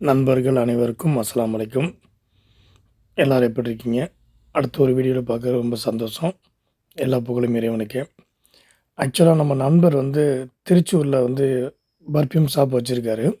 நண்பர்கள் அனைவருக்கும் அஸ்லாம் வலைக்கும் எல்லோரும் எப்படி இருக்கீங்க? அடுத்த ஒரு வீடியோவில் பார்க்க ரொம்ப சந்தோஷம். எல்லா புகழும் இறைவனுக்கு. ஆக்சுவலாக நம்ம நண்பர் வந்து திருச்சூரில் வந்து பர்ஃப்யூம் ஷாப் வச்சுருக்காரு.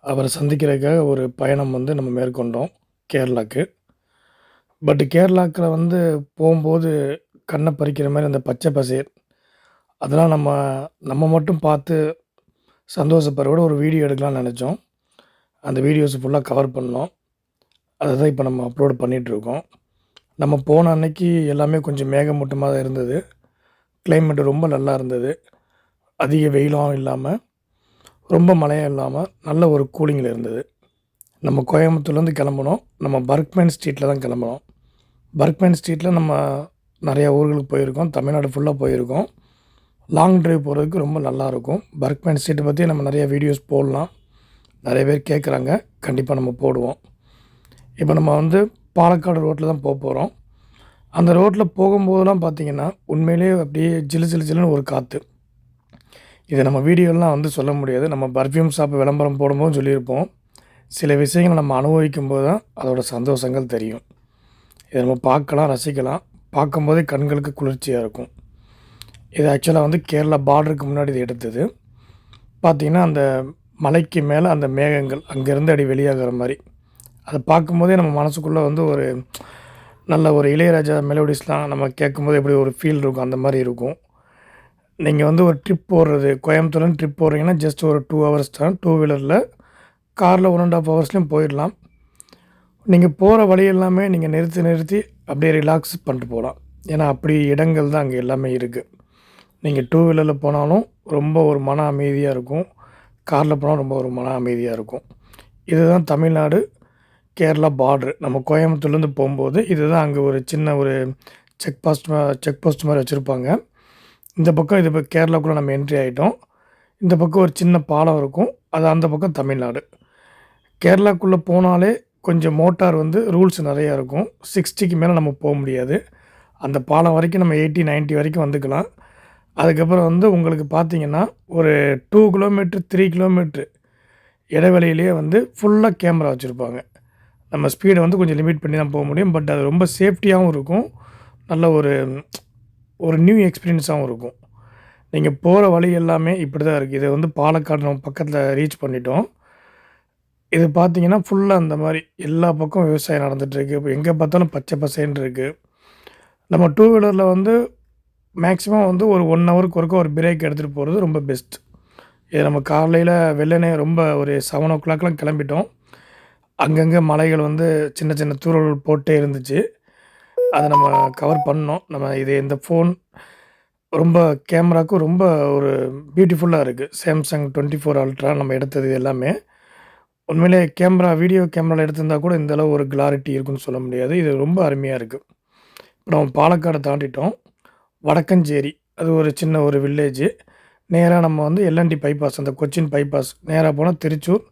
அவரை சந்திக்கிறதுக்காக ஒரு பயணம் வந்து நம்ம மேற்கொண்டோம் கேரளாக்கு. பட் கேரளாக்கில் வந்து போகும்போது கண்ணை பறிக்கிற மாதிரி அந்த பச்சை பசேர். அதெல்லாம் நம்ம நம்ம மட்டும் பார்த்து சந்தோஷப்படுற விட ஒரு வீடியோ எடுக்கலாம்னு நினச்சோம். அந்த வீடியோஸ் ஃபுல்லாக கவர் பண்ணோம். அதை தான் இப்போ நம்ம அப்லோட் பண்ணிகிட்ருக்கோம் நம்ம போன அன்னைக்கு எல்லாமே கொஞ்சம் மேகமூட்டமாக தான் இருந்தது. கிளைமேட் ரொம்ப நல்லா இருந்தது. அதிக வெயிலும் இல்லாமல் ரொம்ப மழையும் இல்லாமல் நல்ல ஒரு கூலிங்கில் இருந்தது. நம்ம கோயம்புத்தூர்லேருந்து கிளம்புனோம். நம்ம பர்க்மேன் ஸ்ட்ரீட்டில் தான் கிளம்புனோம். பர்க்மேன் ஸ்ட்ரீட்டில் நம்ம நிறையா ஊர்களுக்கு போயிருக்கோம். தமிழ்நாடு ஃபுல்லாக போயிருக்கோம். லாங் ட்ரைவ் போகிறதுக்கு ரொம்ப நல்லாயிருக்கும் பர்க்மேன் ஸ்ட்ரீட்டை பற்றி நம்ம நிறைய வீடியோஸ் போடலாம். நிறைய பேர் கேட்குறாங்க. கண்டிப்பாக நம்ம போடுவோம். இப்போ நம்ம வந்து பாலக்காடு ரோட்டில் தான் போக போகிறோம் அந்த ரோட்டில் போகும்போதெல்லாம் பார்த்திங்கன்னா உண்மையிலேயே அப்படியே ஜிலு ஜிலு ஜிலுன்னு ஒரு காற்று இதை நம்ம வீடியோலாம் வந்து சொல்ல முடியாது. நம்ம பர்ஃப்யூம் ஷாப் விளம்பரம் போடும்போது சொல்லியிருப்போம். சில விஷயங்களை நம்ம அனுபவிக்கும் போது தான் அதோட சந்தோஷங்கள் தெரியும். இதை நம்ம பார்க்கலாம் ரசிக்கலாம். பார்க்கும்போதே கண்களுக்கு குளிர்ச்சியாக இருக்கும். இது ஆக்சுவலாக வந்து கேரளா பார்டருக்கு முன்னாடி இது எடுத்தது. பார்த்திங்கன்னா அந்த மலைக்கு மேலே அந்த மேகங்கள் அங்கேருந்து அடி வெளியாகிற மாதிரி. அதை பார்க்கும்போதே நம்ம மனசுக்குள்ளே வந்து ஒரு நல்ல ஒரு இளையராஜா மெலோடிஸ்லாம் நம்ம கேட்கும்போது எப்படி ஒரு ஃபீல் இருக்கும் அந்த மாதிரி இருக்கும். நீங்கள் வந்து ஒரு ட்ரிப் போடுறது கோயம்புத்தூர்லேருந்து ட்ரிப் போடுறீங்கன்னா ஜஸ்ட் ஒரு டூ ஹவர்ஸ் தான். டூ வீலரில் காரில் ஒன் அண்ட் ஆஃப் ஹவர்ஸ்லேயும் போயிடலாம். நீங்கள் போகிற வழி எல்லாமே நீங்கள் நிறுத்தி நிறுத்தி அப்படியே ரிலாக்ஸ் பண்ணிட்டு போகலாம். ஏன்னா அப்படி இடங்கள் தான் அங்கே எல்லாமே இருக்குது நீங்கள் டூ வீலரில் போனாலும் ரொம்ப ஒரு மன அமைதியாக இருக்கும். காரில் போனால் ரொம்ப ஒரு மன அமைதியாக இருக்கும். இதுதான் தமிழ்நாடு கேரளா பார்ட்ரு நம்ம கோயம்புத்தூர்லேருந்து போகும்போது இதுதான் அங்கே ஒரு சின்ன ஒரு செக் போஸ்ட் செக் போஸ்ட் மாதிரி வச்சுருப்பாங்க. இந்த பக்கம் இது இப்போ கேரளாக்குள்ளே நம்ம என்ட்ரி ஆகிட்டோம் இந்த பக்கம் ஒரு சின்ன பாலம் இருக்கும். அது அந்த பக்கம் தமிழ்நாடு. கேரளாக்குள்ளே போனாலே கொஞ்சம் மோட்டார் வந்து ரூல்ஸ் நிறையா இருக்கும். சிக்ஸ்டிக்கு மேலே நம்ம போக முடியாது. அந்த பாலம் வரைக்கும் நம்ம எயிட்டி 90 வரைக்கும் வந்துக்கலாம். அதுக்கப்புறம் வந்து உங்களுக்கு பார்த்தீங்கன்னா ஒரு டூ கிலோமீட்ரு த்ரீ கிலோமீட்ரு இடைவெளியிலேயே வந்து ஃபுல்லாக கேமரா வச்சுருப்பாங்க. நம்ம ஸ்பீடை வந்து கொஞ்சம் லிமிட் பண்ணி தான் போக முடியும். பட் அது ரொம்ப சேஃப்டியாகவும் இருக்கும். நல்ல ஒரு ஒரு நியூ எக்ஸ்பீரியன்ஸாகவும் இருக்கும். நீங்கள் போகிற வழி எல்லாமே இப்படி தான் இருக்குது இது வந்து பாலக்காடு நம்ம பக்கத்தில் ரீச் பண்ணிட்டோம். இது பார்த்தீங்கன்னா ஃபுல்லாக அந்த மாதிரி எல்லா பக்கம் விவசாயம் நடந்துகிட்ருக்கு இப்போ எங்கே பார்த்தாலும் பச்சை பசைன்னு இருக்குது நம்ம டூ வீலரில் வந்து மேக்ஸிமம் வந்து ஒரு ஒன் ஹவருக்கு ஒருக்க ஒரு பிரேக் எடுத்துகிட்டு போகிறது ரொம்ப பெஸ்ட் இது நம்ம காலையில் வெள்ளனே ரொம்ப ஒரு செவன் ஓ கிளாக்லாம் கிளம்பிட்டோம். அங்கங்கே மலைகள் வந்து சின்ன சின்ன தூரல் போட்டே இருந்துச்சு. அதை நம்ம கவர் பண்ணோம். நம்ம இது இந்த ஃபோன் ரொம்ப கேமராக்கும் ரொம்ப ஒரு பியூட்டிஃபுல்லாக இருக்குது சாம்சங் டுவெண்ட்டி ஃபோர் அல்ட்ரா நம்ம எடுத்தது எல்லாமே. உண்மையிலே கேமரா வீடியோ கேமராவில் எடுத்திருந்தா கூட இந்தளவு ஒரு கிளாரிட்டி இருக்குன்னு சொல்ல முடியாது. இது ரொம்ப அருமையாக இருக்குது இப்போ நம்ம பாலக்காடை தாண்டிட்டோம். வடக்கஞ்சேரி. அது ஒரு சின்ன ஒரு வில்லேஜு நேராக நம்ம வந்து எல்என்டி பைபாஸ் அந்த கொச்சின் பைபாஸ் நேராக போனால் திருச்சூர்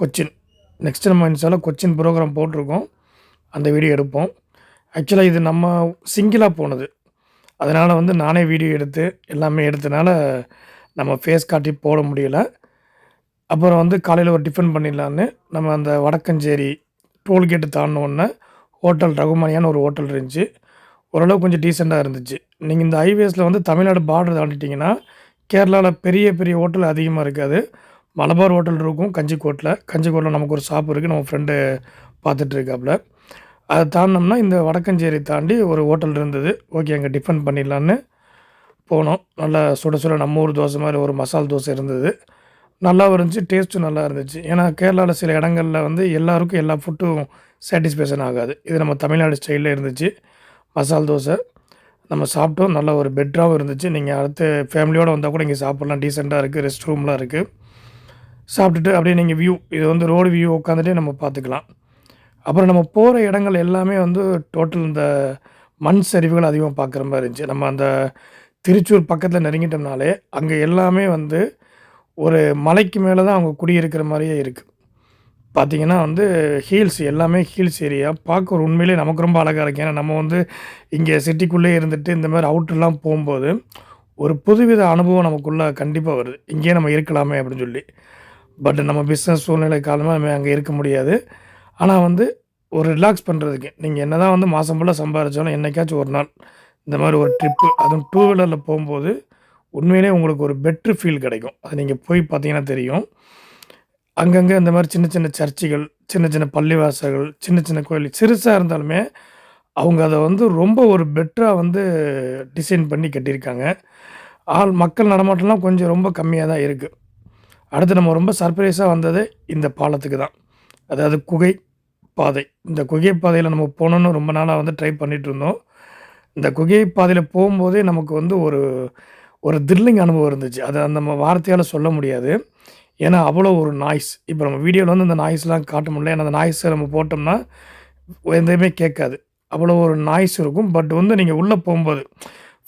கொச்சின். நெக்ஸ்ட் நம்ம இன்ஸ்டால கொச்சின் ப்ரோக்ராம் போட்டிருக்கோம். அந்த வீடியோ எடுப்போம். ஆக்சுவலாக இது நம்ம சிங்கிளாக போனது. அதனால் வந்து நானே வீடியோ எடுத்து எல்லாமே எடுத்தனால நம்ம ஃபேஸ் காட்டி போட முடியல. அப்புறம் வந்து காலையில் ஒரு டிஃபன் பண்ணிடலான்னு நம்ம அந்த வடக்கஞ்சேரி டோல்கேட்டு தாண்டினோடனே ஹோட்டல் ரகுமானியான்னு ஒரு ஹோட்டல் இருந்துச்சு. ஓரளவு கொஞ்சம் டீசெண்டாக இருந்துச்சு. நீங்கள் இந்த ஹைவேஸில் வந்து தமிழ்நாடு பார்டர் தாண்டிட்டிங்கன்னா கேரளாவில் பெரிய பெரிய ஹோட்டல் அதிகமாக இருக்காது. மலபார் ஹோட்டல் இருக்கும் கஞ்சிக்கோட்டில் கஞ்சிக்கோட்டில் நமக்கு ஒரு ஷாப் இருக்குது நம்ம ஃப்ரெண்டு பார்த்துட்ருக்காப்புல அதை தாண்டினோம்னா இந்த வடக்கஞ்சேரி தாண்டி ஒரு ஹோட்டல் இருந்தது. ஓகே அங்கே டிஃபன் பண்ணிடலான்னு போனோம். நல்லா சுட சுட நம்ம ஊர் தோசை மாதிரி ஒரு மசால் தோசை இருந்தது. நல்லாவும் இருந்துச்சு டேஸ்ட்டும் நல்லா இருந்துச்சு. ஏன்னா கேரளாவில் சில இடங்களில் வந்து எல்லாருக்கும் எல்லா ஃபுட்டும் சாட்டிஸ்ஃபேக்ஷன் ஆகாது. இது நம்ம தமிழ்நாடு ஸ்டைலில் இருந்துச்சு. மசால் தோசை. நம்ம சாப்பிட்டோம். நல்ல ஒரு பெட்டராகவும் இருந்துச்சு. நீங்கள் அடுத்து ஃபேமிலியோடு வந்தால் கூட இங்கே சாப்பிட்லாம். டீசெண்டாக இருக்குது ரெஸ்ட் ரூம்லாம் இருக்குது சாப்பிட்டுட்டு அப்படியே நீங்கள் வியூ இது வந்து ரோடு வியூ உட்காந்துட்டே நம்ம பார்த்துக்கலாம். அப்புறம் நம்ம போகிற இடங்கள் எல்லாமே வந்து டோட்டல் இந்த மண் சரிவுகள் அதிகமாக பார்க்குற மாதிரி இருந்துச்சு. நம்ம அந்த திருச்சூர் பக்கத்தில் நெருங்கிட்டோம்னாலே அங்கே எல்லாமே வந்து ஒரு மலைக்கு மேலே தான் அவங்க குடியிருக்கிற மாதிரியே இருக்குது பார்த்தீங்கன்னா வந்து ஹீல்ஸ் எல்லாமே ஹீல்ஸ் ஏரியா. பார்க்க ஒரு உண்மையிலே நமக்கு ரொம்ப அழகாக இருக்குது ஏன்னா நம்ம வந்து இங்கே சிட்டிக்குள்ளே இருந்துட்டு இந்த மாதிரி அவுட்டர்லாம் போகும்போது ஒரு புதுவித அனுபவம் நமக்குள்ளே கண்டிப்பாக வருது. இங்கேயே நம்ம இருக்கலாமே அப்படின்னு சொல்லி. பட் நம்ம பிஸ்னஸ் சூழ்நிலை காலமாக நம்ம அங்கே இருக்க முடியாது. ஆனால் வந்து ஒரு ரிலாக்ஸ் பண்ணுறதுக்கு நீங்கள் என்ன தான் வந்து மாதம் ஃபுல்லாக சம்பாரிச்சாலும் என்னைக்காச்சும் ஒரு நாள் இந்த மாதிரி ஒரு ட்ரிப்பு அதுவும் டூ வீலரில் போகும்போது உண்மையிலே உங்களுக்கு ஒரு பெட்ரு ஃபீல் கிடைக்கும். அது நீங்கள் போய் பார்த்தீங்கன்னா தெரியும். அங்கங்கே இந்த மாதிரி சின்ன சின்ன சர்ச்சுகள் சின்ன சின்ன பள்ளிவாசல்கள் சின்ன சின்ன கோயில் சிறுசாக இருந்தாலுமே அவங்க அதை வந்து ரொம்ப ஒரு பெட்டராக வந்து டிசைன் பண்ணி கட்டியிருக்காங்க. ஆள் மக்கள் நடமாட்டம்லாம் கொஞ்சம் ரொம்ப கம்மியாக தான் இருக்குது அடுத்து நம்ம ரொம்ப சர்ப்ரைஸாக வந்தது இந்த பாலத்துக்கு தான். அதாவது குகை பாதை. இந்த குகை பாதையில் நம்ம போகணுன்னு ரொம்ப நாளாக வந்து ட்ரை பண்ணிகிட்டு இருந்தோம். இந்த குகை பாதையில் போகும்போதே நமக்கு வந்து ஒரு ஒரு த்ரில்லிங் அனுபவம் இருந்துச்சு. அதை அந்த நம்ம வார்த்தையால் சொல்ல முடியாது. ஏன்னா அவ்வளோ ஒரு நாய்ஸ் இப்போ நம்ம வீடியோவில் வந்து இந்த நாய்ஸ்லாம் காட்ட முடியல. ஏன்னா அந்த நாய்ஸை நம்ம போட்டோம்னா எதுவுமே கேட்காது. அவ்வளோ ஒரு நாய்ஸ் இருக்கும். பட் வந்து நீங்கள் உள்ளே போகும்போது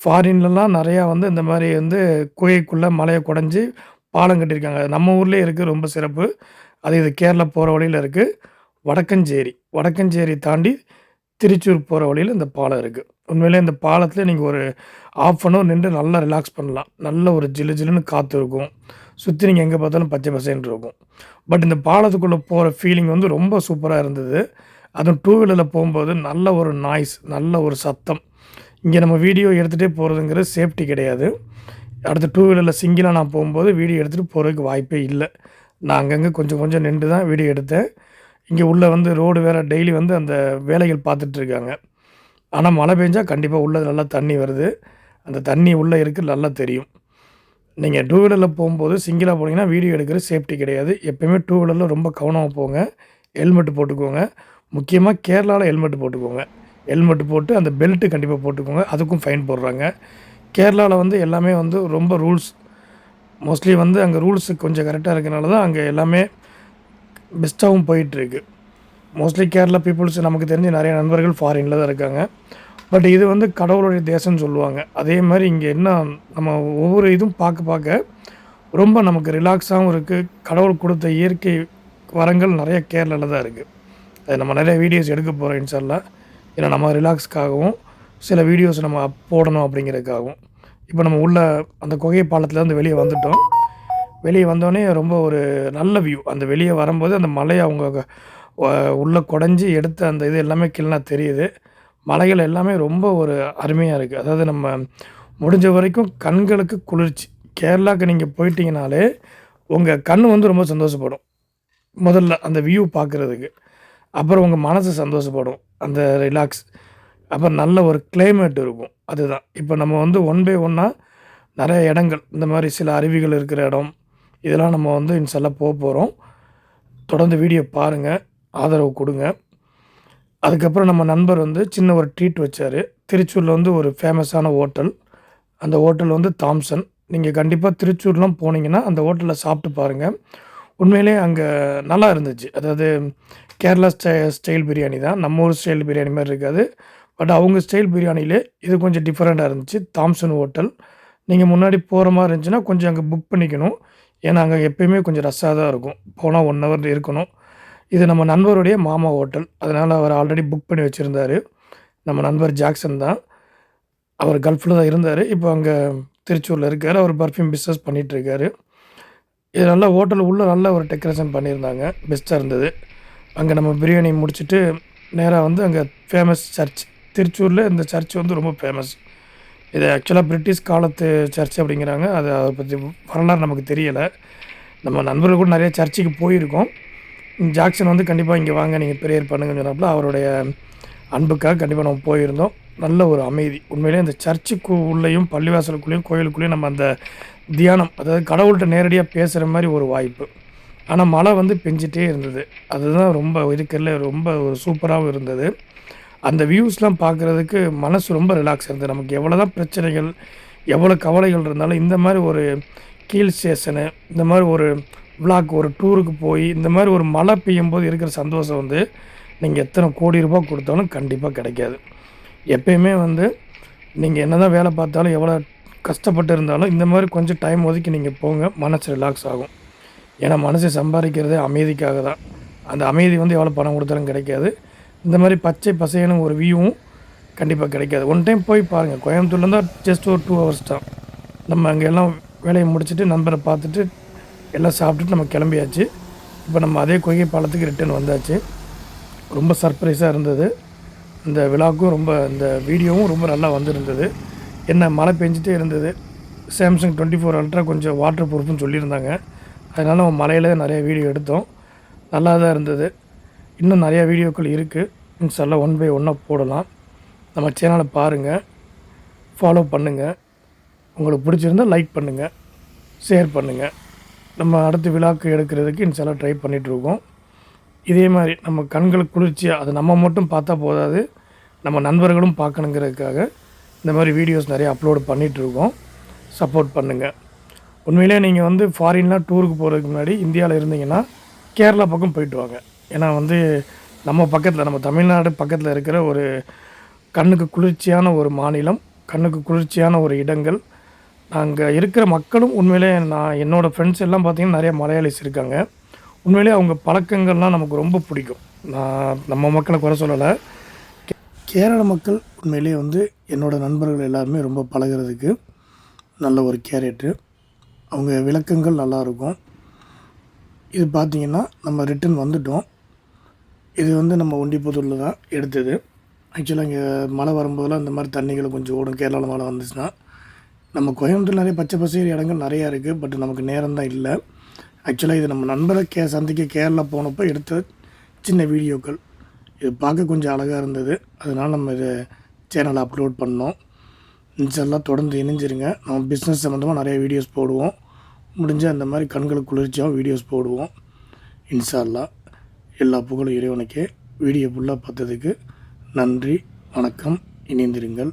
ஃபாரின்லலாம் நிறையா வந்து இந்த மாதிரி வந்து குகைக்குள்ளே மலையை குடஞ்சி பாலம் கட்டியிருக்காங்க. நம்ம ஊர்லேயே இருக்குது ரொம்ப சிறப்பு. அது இது கேரளா போகிற வழியில் இருக்குது வடக்கஞ்சேரி. வடக்கஞ்சேரி தாண்டி திருச்சூர் போகிற வழியில் இந்த பாலம் இருக்குது உண்மையிலே இந்த பாலத்தில் நீங்கள் ஒரு ஆஃப் அன் ஹவர் நின்று நல்லா ரிலாக்ஸ் பண்ணலாம். நல்ல ஒரு ஜிலு ஜில்லுன்னு காற்று இருக்கும். சுற்றி நீங்கள் எங்கே பார்த்தாலும் பச்சை பசைன்னு இருக்கும். பட் இந்த பாலத்துக்குள்ளே போகிற ஃபீலிங் வந்து ரொம்ப சூப்பராக இருந்தது. அதுவும் டூ வீலரில் போகும்போது நல்ல ஒரு நாய்ஸ் நல்ல ஒரு சத்தம். இங்கே நம்ம வீடியோ எடுத்துகிட்டே போகிறதுங்கிறது சேஃப்டி கிடையாது. அடுத்து டூ வீலரில் சிங்கிளாக நான் போகும்போது வீடியோ எடுத்துகிட்டு போகிறதுக்கு வாய்ப்பே இல்லை. நான் அங்கங்கே கொஞ்சம் கொஞ்சம் நின்று தான் வீடியோ எடுத்தேன். இங்கே உள்ளே வந்து ரோடு வேறு டெய்லி வந்து அந்த வேலைகள் பார்த்துட்ருக்காங்க ஆனால் மழை பெஞ்சால் கண்டிப்பாக உள்ளே நல்லா தண்ணி வருது. அந்த தண்ணி உள்ளே இருக்குது நல்லா தெரியும். நீங்கள் டூ வீலரில் போகும்போது சிங்கிளாக போனீங்கன்னா வீடியோ எடுக்கிறது சேஃப்டி கிடையாது. எப்போயுமே டூ வீலரில் ரொம்ப கவனமாக போங்க. ஹெல்மெட் போட்டுக்கோங்க. முக்கியமாக கேரளாவில் ஹெல்மெட் போட்டுக்கோங்க. ஹெல்மெட் போட்டு அந்த பெல்ட்டு கண்டிப்பாக போட்டுக்கோங்க. அதுக்கும் ஃபைன் போடுறாங்க. கேரளாவில் வந்து எல்லாமே வந்து ரொம்ப ரூல்ஸ் மோஸ்ட்லி வந்து அங்கே ரூல்ஸு கொஞ்சம் கரெக்டாக இருக்கனால தான் அங்கே எல்லாமே பெஸ்ட்டாகவும் போயிட்டுருக்கு. மோஸ்ட்லி கேரளா பீப்புள்ஸ் நமக்கு தெரிஞ்ச நிறைய நண்பர்கள் ஃபாரினில் தான் இருக்காங்க. பட் இது வந்து கடவுளுடைய தேசம்னு சொல்லுவாங்க. அதே மாதிரி இங்கே என்ன நம்ம ஒவ்வொரு இதுவும் பார்க்க பார்க்க ரொம்ப நமக்கு ரிலாக்ஸாகவும் இருக்குது கடவுள் கொடுத்த இயற்கை வரங்கள் நிறைய கேரளாவில் தான் இருக்குது அது நம்ம நிறைய வீடியோஸ் எடுக்க போகிறோம் இன்சாரில் ஏன்னா நம்ம ரிலாக்ஸ்க்காகவும் சில வீடியோஸ் நம்ம போடணும் அப்படிங்கிறதுக்காகவும். இப்போ நம்ம உள்ள அந்த குகை பாலத்துலேருந்து வெளியே வந்துட்டோம். வெளியே வந்தோடனே ரொம்ப ஒரு நல்ல வியூ அந்த வெளியே வரும்போது அந்த மலையை அவங்க உள்ளே குடஞ்சி எடுத்த அந்த இது எல்லாமே கிள்னா தெரியுது. மலைகள் எல்லாமே ரொம்ப ஒரு அருமையாக இருக்குது அதாவது நம்ம முடிஞ்ச வரைக்கும் கண்களுக்கு குளிர்ச்சி. கேரளாவுக்கு நீங்கள் போயிட்டீங்கனாலே உங்கள் கண் வந்து ரொம்ப சந்தோஷப்படும். முதல்ல அந்த வியூ பார்க்குறதுக்கு அப்புறம் உங்கள் மனசு சந்தோஷப்படும். அந்த ரிலாக்ஸ் அப்புறம் நல்ல ஒரு கிளைமேட் இருக்கும். அதுதான். இப்போ நம்ம வந்து ஒன் பை ஒன்னாக நிறைய இடங்கள். இந்த மாதிரி சில அருவிகள் இருக்கிற இடம். இதெல்லாம் நம்ம வந்து இன்ஷால்லாம் போக போகிறோம் தொடர்ந்து வீடியோ பாருங்கள் ஆதரவு கொடுங்க. அதுக்கப்புறம் நம்ம நண்பர் வந்து சின்ன ஒரு ட்ரீட் வச்சார். திருச்சூரில் வந்து ஒரு ஃபேமஸான ஹோட்டல் அந்த ஹோட்டல் வந்து தாம்சன். நீங்கள் கண்டிப்பாக திருச்சூர்லாம் போனீங்கன்னா அந்த ஹோட்டலில் சாப்பிட்டு பாருங்கள் உண்மையிலே அங்கே நல்லா இருந்துச்சு. அதாவது கேரளா ஸ்டை ஸ்டைல் பிரியாணி தான். நம்ம ஊர் ஸ்டைல் பிரியாணி மாதிரி இருக்காது. பட் அவங்க ஸ்டைல் பிரியாணியிலே இது கொஞ்சம் டிஃப்ரெண்ட்டாக இருந்துச்சு. தாம்சன் ஹோட்டல் நீங்கள் முன்னாடி போகிற மாதிரி இருந்துச்சுன்னா கொஞ்சம் அங்கே புக் பண்ணிக்கணும். ஏன்னா அங்கே எப்பயுமே கொஞ்சம் ரஷ்ஷாக தான் இருக்கும். போனால் ஒன் ஹவர் இருக்கணும். இது நம்ம நண்பருடைய மாமா ஹோட்டல். அதனால் அவர் ஆல்ரெடி புக் பண்ணி வச்சுருந்தார். நம்ம நண்பர் ஜாக்சன் தான். அவர் கல்ஃபில் தான் இருந்தார். இப்போ அங்கே திருச்சூரில் இருக்கார். அவர் பர்ஃப்யூம் பிஸ்னஸ் பண்ணிகிட்ருக்காரு இது நல்லா ஹோட்டல் உள்ளே நல்ல ஒரு டெக்கரேஷன் பண்ணியிருந்தாங்க. பெஸ்ட்டாக இருந்தது. அங்கே நம்ம பிரியாணி முடிச்சுட்டு நேராக வந்து அங்கே ஃபேமஸ் சர்ச் திருச்சூரில் இந்த சர்ச் வந்து ரொம்ப ஃபேமஸ் இது ஆக்சுவலாக பிரிட்டிஷ் காலத்து சர்ச் அப்படிங்கிறாங்க. அது அதை பற்றி வரலாறு நமக்கு தெரியலை. நம்ம நண்பர்கள் கூட நிறைய சர்ச்சுக்கு போயிருக்கோம். ஜாக்சன் வந்து கண்டிப்பாக இங்கே வாங்க நீங்கள் ப்ரேயர் பண்ணுங்கன்னு சொன்னப்பல அவருடைய அன்புக்காக கண்டிப்பாக நம்ம போயிருந்தோம். நல்ல ஒரு அமைதி. உண்மையிலே இந்த சர்ச்சுக்கு உள்ளேயும் பள்ளிவாசலுக்குள்ளேயும் கோயிலுக்குள்ளேயும் நம்ம அந்த தியானம் அதாவது கடவுள்கிட்ட நேரடியாக பேசுகிற மாதிரி ஒரு வாய்ப்பு. ஆனால் மழை வந்து பெஞ்சிட்டே இருந்தது. அதுதான் ரொம்ப இருக்கிறதுல ரொம்ப ஒரு சூப்பராகவும் இருந்தது. அந்த வியூஸ்லாம் பார்க்குறதுக்கு மனசு ரொம்ப ரிலாக்ஸ் இருந்தது நமக்கு எவ்வளோ தான் பிரச்சனைகள் எவ்வளோ கவலைகள் இருந்தாலும் இந்த மாதிரி ஒரு கீழ் ஸ்டேஷனு இந்த மாதிரி ஒரு விளாக் ஒரு டூருக்கு போய் இந்த மாதிரி ஒரு மழை பெய்யும் போது இருக்கிற சந்தோஷம் வந்து நீங்கள் எத்தனை கோடி ரூபாய் கொடுத்தாலும் கண்டிப்பாக கிடைக்காது. எப்பயுமே வந்து நீங்கள் என்ன தான் வேலை பார்த்தாலும் எவ்வளோ கஷ்டப்பட்டு இருந்தாலும் இந்த மாதிரி கொஞ்சம் டைம் ஒதுக்கி நீங்கள் போங்க மனசு ரிலாக்ஸ் ஆகும். ஏன்னா மனசை சம்பாதிக்கிறதே அமைதிக்காக தான். அந்த அமைதி வந்து எவ்வளோ பணம் கொடுத்தாலும் கிடைக்காது. இந்த மாதிரி பச்சை பசையான ஒரு வியூவும் கண்டிப்பாக கிடைக்காது. ஒன் டைம் போய் பாருங்கள் கோயம்புத்தூர்லேருந்து ஜஸ்ட் ஒரு டூ ஹவர்ஸ் தான். நம்ம அங்கே எல்லாம் வேலையை முடிச்சுட்டு நண்பரை பார்த்துட்டு எல்லாம் சாப்பிட்டுட்டு நம்ம கிளம்பியாச்சு. இப்போ நம்ம அதே கொய்கை பாலத்துக்கு ரிட்டர்ன் வந்தாச்சு. ரொம்ப சர்ப்ரைஸாக இருந்தது. இந்த விழாவுக்கும் ரொம்ப இந்த வீடியோவும் ரொம்ப நல்லா வந்திருந்தது. என்ன மழை பெஞ்சிட்டே இருந்தது. சாம்சங் டுவெண்ட்டி ஃபோர் அல்ட்ரா கொஞ்சம் வாட்டர் ப்ரூஃப்னு சொல்லியிருந்தாங்க. அதனால் நம்ம மலையில் நிறைய வீடியோ எடுத்தோம். நல்லா தான் இருந்தது. இன்னும் நிறையா வீடியோக்கள் இருக்குது இன்ஷால்லாம் ஒன் பை ஒன்னாக போடலாம். நம்ம சேனலை பாருங்கள் ஃபாலோ பண்ணுங்கள் உங்களுக்கு பிடிச்சிருந்தால் லைக் பண்ணுங்கள் ஷேர் பண்ணுங்கள் நம்ம அடுத்த விழாக்கு எடுக்கிறதுக்கு இன்ஷால்லாம் ட்ரை பண்ணிகிட்ருக்கோம் இதே மாதிரி நம்ம கண்களுக்கு குளிர்ச்சியாக அது நம்ம மட்டும் பார்த்தா போதாது. நம்ம நண்பர்களும் பார்க்கணுங்கிறதுக்காக இந்த மாதிரி வீடியோஸ் நிறைய அப்லோடு பண்ணிகிட்ருக்கோம் சப்போர்ட் பண்ணுங்கள் உண்மையிலே நீங்கள் வந்து ஃபாரின்லாம் டூருக்கு போகிறதுக்கு முன்னாடி இந்தியாவில் இருந்தீங்கன்னா கேரளா பக்கம் போயிட்டு வாங்க. ஏன்னா வந்து நம்ம பக்கத்தில் நம்ம தமிழ்நாடு பக்கத்தில் இருக்கிற ஒரு கண்ணுக்கு குளிர்ச்சியான ஒரு மாநிலம் கண்ணுக்கு குளிர்ச்சியான ஒரு இடங்கள். அங்கே இருக்கிற மக்களும் உண்மையிலே நான் என்னோடய ஃப்ரெண்ட்ஸ் எல்லாம் பார்த்திங்கன்னா நிறைய மலையாளிஸ் இருக்காங்க. உண்மையிலே அவங்க பழக்கங்கள்லாம் நமக்கு ரொம்ப பிடிக்கும். நான் நம்ம மக்களை குறை சொல்லலை. கே- கேரள மக்கள் உண்மையிலேயே வந்து என்னோடய நண்பர்கள் எல்லாருமே ரொம்ப பழகுறதுக்கு நல்ல ஒரு கேரட்டு. அவங்க விளக்கங்கள் நல்லா இருக்கும். இது பார்த்தீங்கன்னா நம்ம ரிட்டன் வந்துட்டோம். இது வந்து நம்ம ஒண்டிப்புத்தூரில் தான் எடுத்தது. ஆக்சுவலாக இங்கே மழை வரும்போதெல்லாம் இந்த மாதிரி தண்ணிகள் கொஞ்சம் ஓடும். கேரளாவில் மழை வந்துச்சுன்னா. நம்ம கோயம்புத்தூர் நிறைய பச்சை பசேரி இடங்கள் நிறையா இருக்குது பட் நமக்கு நேரம் தான் இல்லை. ஆக்சுவலாக இது நம்ம நண்பரை கே சந்திக்க கேரளா போனப்போ எடுத்த சின்ன வீடியோக்கள். இது பார்க்க கொஞ்சம் அழகாக இருந்தது. அதனால் நம்ம இதை சேனலை அப்லோட் பண்ணோம். இன்ஷால்லாம் தொடர்ந்து இணைஞ்சிருங்க. நம்ம பிஸ்னஸ் சம்மந்தமாக நிறைய வீடியோஸ் போடுவோம். முடிஞ்ச அந்த மாதிரி கண்களுக்கு குளிர்ச்சியாகவும் வீடியோஸ் போடுவோம். இன்ஷால்லா எல்லா புகழும் இறைவனுக்கே. வீடியோ ஃபுல்லாக பார்த்ததுக்கு நன்றி வணக்கம். இணைந்திருங்கள்.